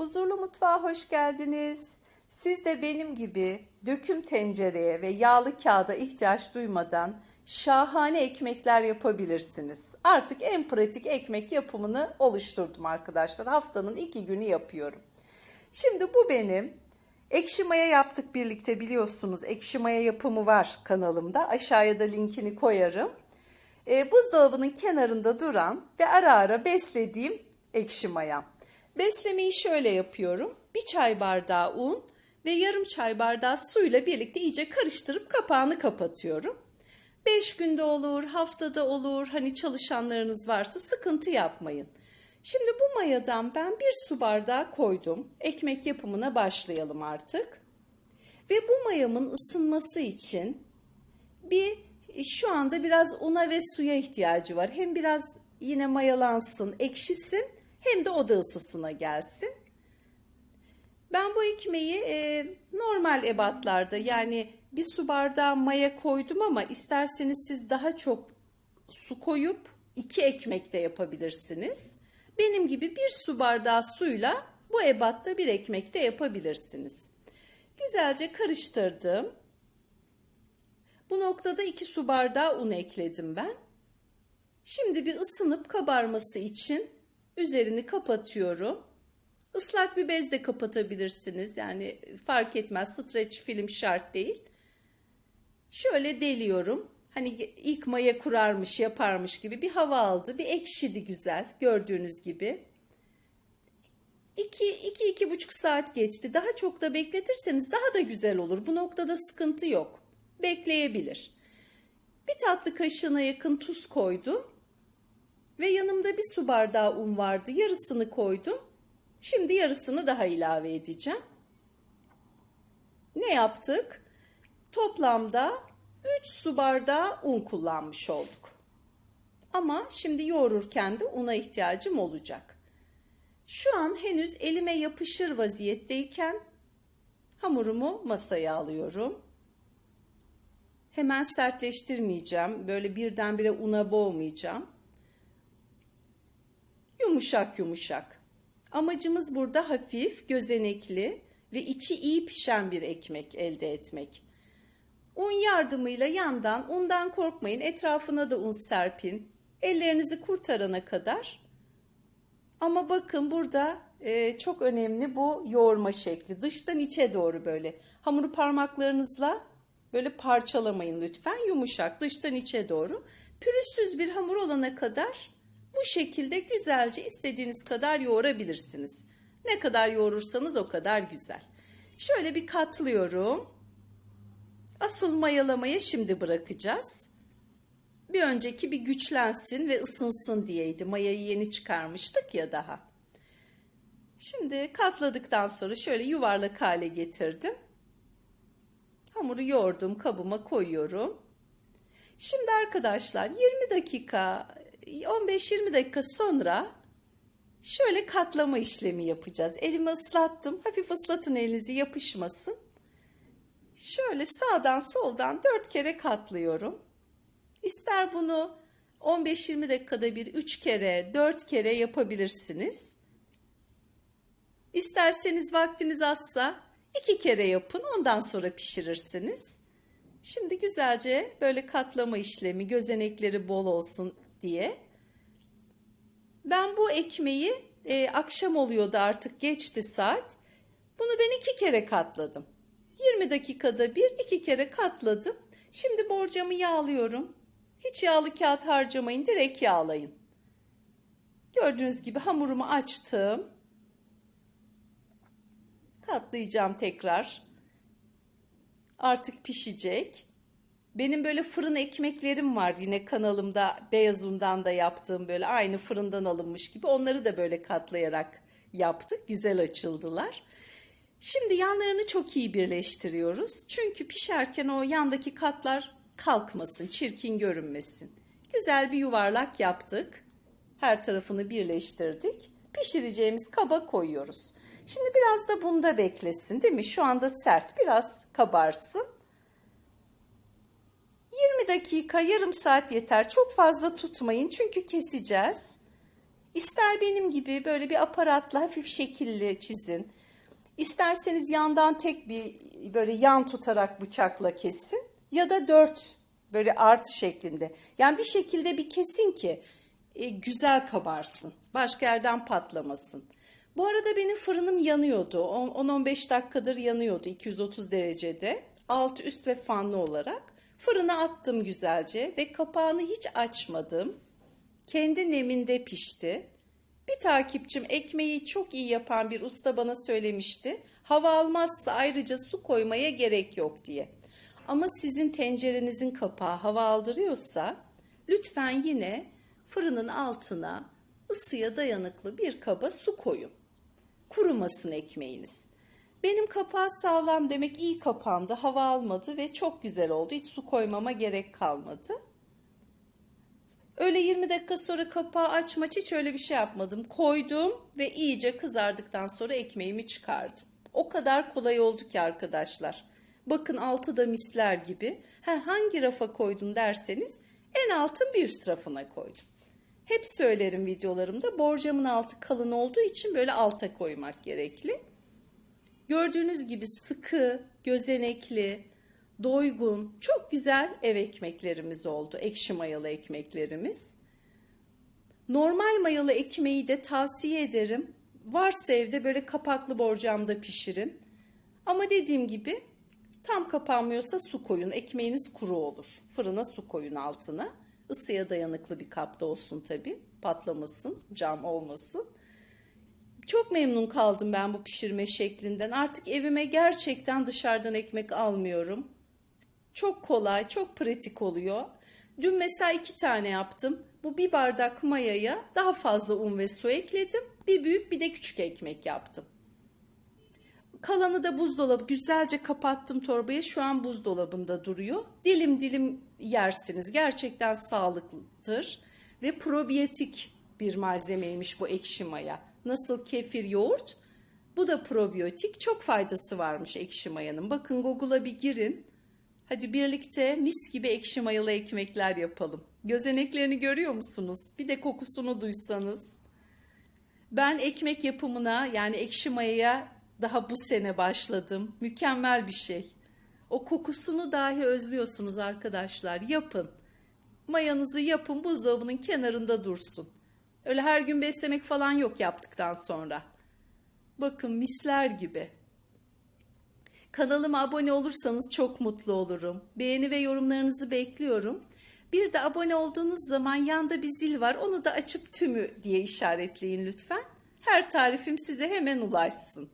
Huzurlu mutfağa hoş geldiniz. Siz de benim gibi döküm tencereye ve yağlı kağıda ihtiyaç duymadan şahane ekmekler yapabilirsiniz. Artık en pratik ekmek yapımını oluşturdum arkadaşlar. Haftanın iki günü yapıyorum. Şimdi bu benim ekşi maya yaptık birlikte biliyorsunuz. Ekşi maya yapımı var kanalımda. Aşağıya da linkini koyarım. E, buzdolabının kenarında duran ve ara ara beslediğim ekşi maya. Beslemeyi şöyle yapıyorum. Bir çay bardağı un ve yarım çay bardağı suyla birlikte iyice karıştırıp kapağını kapatıyorum. 5 günde olur, haftada olur. Hani çalışanlarınız varsa sıkıntı yapmayın. Şimdi bu mayadan ben bir su bardağı koydum. Ekmek yapımına başlayalım artık. Ve bu mayamın ısınması için bir şu anda biraz una ve suya ihtiyacı var. Hem biraz yine mayalansın, ekşisin hem de oda ısısına gelsin. Ben bu ekmeği e, normal ebatlarda yani bir su bardağı maya koydum ama isterseniz siz daha çok su koyup iki ekmek de yapabilirsiniz. Benim gibi bir su bardağı suyla bu ebatta bir ekmek de yapabilirsiniz. Güzelce karıştırdım. Bu noktada 2 su bardağı un ekledim ben. Şimdi bir ısınıp kabarması için üzerini kapatıyorum. Islak bir bezle kapatabilirsiniz. Yani fark etmez. Streç film şart değil. Şöyle deliyorum. Hani ilk maya kurarmış, yaparmış gibi bir hava aldı. Bir ekşidi güzel gördüğünüz gibi. 2-2,5 saat geçti. Daha çok da bekletirseniz daha da güzel olur. Bu noktada sıkıntı yok bekleyebilir. Bir tatlı kaşığına yakın tuz koydum. Ve yanımda bir su bardağı un vardı. Yarısını koydum. Şimdi yarısını daha ilave edeceğim. Ne yaptık? Toplamda 3 su bardağı un kullanmış olduk. Ama şimdi yoğururken de una ihtiyacım olacak. Şu an henüz elime yapışır vaziyetteyken hamurumu masaya alıyorum. Hemen sertleştirmeyeceğim. Böyle birdenbire una boğmayacağım. Yumuşak yumuşak. Amacımız burada hafif, gözenekli ve içi iyi pişen bir ekmek elde etmek. Un yardımıyla yandan, undan korkmayın, etrafına da un serpin. Ellerinizi kurtarana kadar. Ama bakın burada e, çok önemli bu yoğurma şekli. Dıştan içe doğru böyle. Hamuru parmaklarınızla Böyle parçalamayın lütfen. Yumuşak dıştan içe doğru. Pürüzsüz bir hamur olana kadar bu şekilde güzelce istediğiniz kadar yoğurabilirsiniz. Ne kadar yoğurursanız o kadar güzel. Şöyle bir katlıyorum. Asıl mayalamaya şimdi bırakacağız. Bir önceki bir güçlensin ve ısınsın diyeydi. Mayayı yeni çıkarmıştık ya daha. Şimdi katladıktan sonra şöyle yuvarlak hale getirdim. Hamuru yoğurdum kabıma koyuyorum. Şimdi arkadaşlar 20 dakika 15-20 dakika sonra şöyle katlama işlemi yapacağız. Elimi ıslattım. Hafif ıslatın elinizi yapışmasın. Şöyle sağdan soldan 4 kere katlıyorum. İster bunu 15-20 dakikada bir 3 kere 4 kere yapabilirsiniz. İsterseniz vaktiniz azsa İki kere yapın ondan sonra pişirirsiniz. Şimdi güzelce böyle katlama işlemi gözenekleri bol olsun diye. Ben bu ekmeği e, akşam oluyordu artık geçti saat. Bunu ben iki kere katladım. 20 dakikada bir iki kere katladım. Şimdi borcamı yağlıyorum. Hiç yağlı kağıt harcamayın direkt yağlayın. Gördüğünüz gibi hamurumu açtım katlayacağım tekrar. Artık pişecek. Benim böyle fırın ekmeklerim var yine kanalımda beyaz undan da yaptığım böyle aynı fırından alınmış gibi onları da böyle katlayarak yaptık. Güzel açıldılar. Şimdi yanlarını çok iyi birleştiriyoruz. Çünkü pişerken o yandaki katlar kalkmasın, çirkin görünmesin. Güzel bir yuvarlak yaptık. Her tarafını birleştirdik. Pişireceğimiz kaba koyuyoruz. Şimdi biraz da bunda beklesin değil mi? Şu anda sert biraz kabarsın. 20 dakika yarım saat yeter. Çok fazla tutmayın çünkü keseceğiz. İster benim gibi böyle bir aparatla hafif şekilli çizin. İsterseniz yandan tek bir böyle yan tutarak bıçakla kesin ya da dört böyle artı şeklinde. Yani bir şekilde bir kesin ki e, güzel kabarsın. Başka yerden patlamasın. Bu arada benim fırınım yanıyordu. 10-15 dakikadır yanıyordu 230 derecede. Alt üst ve fanlı olarak. Fırına attım güzelce ve kapağını hiç açmadım. Kendi neminde pişti. Bir takipçim ekmeği çok iyi yapan bir usta bana söylemişti. Hava almazsa ayrıca su koymaya gerek yok diye. Ama sizin tencerenizin kapağı hava aldırıyorsa lütfen yine fırının altına ısıya dayanıklı bir kaba su koyun. Kurumasın ekmeğiniz. Benim kapağı sağlam demek iyi kapandı, hava almadı ve çok güzel oldu. Hiç su koymama gerek kalmadı. Öyle 20 dakika sonra kapağı açmaç hiç öyle bir şey yapmadım. Koydum ve iyice kızardıktan sonra ekmeğimi çıkardım. O kadar kolay oldu ki arkadaşlar. Bakın altı da misler gibi. Ha, hangi rafa koydum derseniz en altın bir üst rafına koydum. Hep söylerim videolarımda borcamın altı kalın olduğu için böyle alta koymak gerekli. Gördüğünüz gibi sıkı, gözenekli, doygun, çok güzel ev ekmeklerimiz oldu. Ekşi mayalı ekmeklerimiz. Normal mayalı ekmeği de tavsiye ederim. Varsa evde böyle kapaklı borcamda pişirin. Ama dediğim gibi tam kapanmıyorsa su koyun. Ekmeğiniz kuru olur. Fırına su koyun altına. Isıya dayanıklı bir kapta olsun tabi. Patlamasın, cam olmasın. Çok memnun kaldım ben bu pişirme şeklinden. Artık evime gerçekten dışarıdan ekmek almıyorum. Çok kolay, çok pratik oluyor. Dün mesela iki tane yaptım. Bu bir bardak mayaya daha fazla un ve su ekledim. Bir büyük bir de küçük ekmek yaptım. Kalanı da buzdolabı güzelce kapattım torbaya. Şu an buzdolabında duruyor. Dilim dilim yersiniz. Gerçekten sağlıklıdır ve probiyotik bir malzemeymiş bu ekşi maya. Nasıl kefir yoğurt? Bu da probiyotik. Çok faydası varmış ekşi mayanın. Bakın Google'a bir girin. Hadi birlikte mis gibi ekşi mayalı ekmekler yapalım. Gözeneklerini görüyor musunuz? Bir de kokusunu duysanız. Ben ekmek yapımına yani ekşi mayaya daha bu sene başladım. Mükemmel bir şey. O kokusunu dahi özlüyorsunuz arkadaşlar. Yapın. Mayanızı yapın buzdolabının kenarında dursun. Öyle her gün beslemek falan yok yaptıktan sonra. Bakın misler gibi. Kanalıma abone olursanız çok mutlu olurum. Beğeni ve yorumlarınızı bekliyorum. Bir de abone olduğunuz zaman yanda bir zil var. Onu da açıp tümü diye işaretleyin lütfen. Her tarifim size hemen ulaşsın.